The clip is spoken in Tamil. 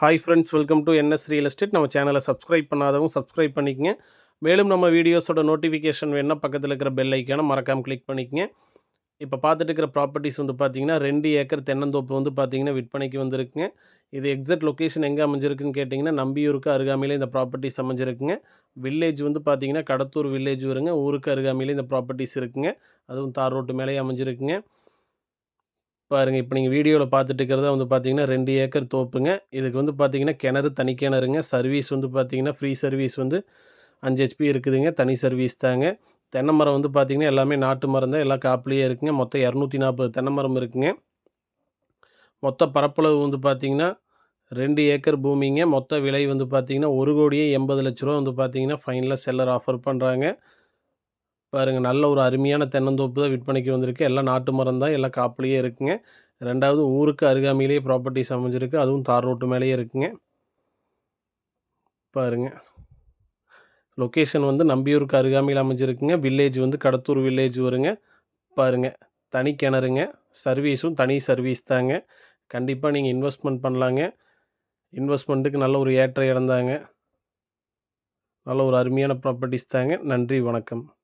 Hi friends welcome to NS real estate நம்ம சேனலை சப்ஸ்கிரைப் பண்ணாதவங்க சப்ஸ்கிரைப் பண்ணிக்கங்க. மேலும் நம்ம வீடியோஸோட நோட்டிஃபிகேஷன் வேணால் பக்கத்தில் இருக்கிற பெல் ஐக்கானை மறக்காமல் கிளிக் பண்ணிக்கங்க. இப்போ பார்த்துட்டு இருக்கிற ப்ராப்பர்ட்டிஸ் வந்து பார்த்தீங்கன்னா ரெண்டு ஏக்கர் தென்னந்தோப்பு வந்து பார்த்தீங்கன்னா விற்பனைக்கு வந்திருக்குங்க. இது எக்ஸாக்ட் லொக்கேஷன் எங்கே அமைஞ்சிருக்குன்னு கேட்டிங்கன்னா நம்பியூருக்கு அருகாமையில் இந்த ப்ராப்பர்ட்டிஸ் அமைஞ்சிருக்குங்க. வில்லேஜ் வந்து பார்த்தீங்கன்னா கடத்தூர் வில்லேஜ் வருங்க. ஊருக்கு அருகாமையில் இந்த ப்ராப்பர்ட்டிஸ் இருக்குங்க. அதுவும் தார் ரோட்டு மேலேயே அமைஞ்சிருக்குங்க. பாருங்கள் இப்போ நீங்கள் வீடியோவில் பார்த்துட்டு இருக்கிறதா வந்து பார்த்தீங்கன்னா ரெண்டு ஏக்கர் தோப்புங்க. இதுக்கு வந்து பார்த்தீங்கன்னா கிணறு தனி கிணறுங்க. சர்வீஸ் வந்து பார்த்தீங்கன்னா ஃப்ரீ சர்வீஸ் வந்து அஞ்சு ஹெச்பி இருக்குதுங்க. தனி சர்வீஸ் தாங்க. தென்னை மரம் வந்து பார்த்திங்கன்னா எல்லாமே நாட்டு மரம் தான். எல்லாம் காப்பிலேயே இருக்குங்க. மொத்தம் இரநூத்தி நாற்பது தென்னை மரம் இருக்குங்க. மொத்த பரப்பளவு வந்து பார்த்தீங்கன்னா ரெண்டு ஏக்கர் பூமிங்க. மொத்த விலை வந்து பார்த்திங்கன்னா ஒரு கோடியே எண்பது லட்ச ரூபா வந்து பார்த்திங்கன்னா ஃபைனலாக செல்லர் ஆஃபர் பண்ணுறாங்க பாருங்கள் நல்ல ஒரு அருமையான தென்னந்தோப்பு தான் விற்பனைக்கு வந்திருக்கு. எல்லாம் நாட்டு மரம் தான் எல்லாம் காப்புலேயே இருக்குங்க. ரெண்டாவது ஊருக்கு அருகாமையிலேயே ப்ராப்பர்ட்டிஸ் அமைஞ்சிருக்கு. அதுவும் தார் ரோட்டு மேலேயே இருக்குங்க. பாருங்கள் லொக்கேஷன் வந்து நம்பியூருக்கு அருகாமையில் அமைஞ்சிருக்குங்க. வில்லேஜ் வந்து கடத்தூர் வில்லேஜ் வருங்க. பாருங்கள் தனி கிணறுங்க. சர்வீஸும் தனி சர்வீஸ் தாங்க. கண்டிப்பாக நீங்கள் இன்வெஸ்ட்மெண்ட் பண்ணலாங்க. இன்வெஸ்ட்மெண்ட்டுக்கு நல்ல ஒரு ஏற்ற இடம் தாங்க. நல்ல ஒரு அருமையான ப்ராப்பர்ட்டிஸ் தாங்க. நன்றி வணக்கம்.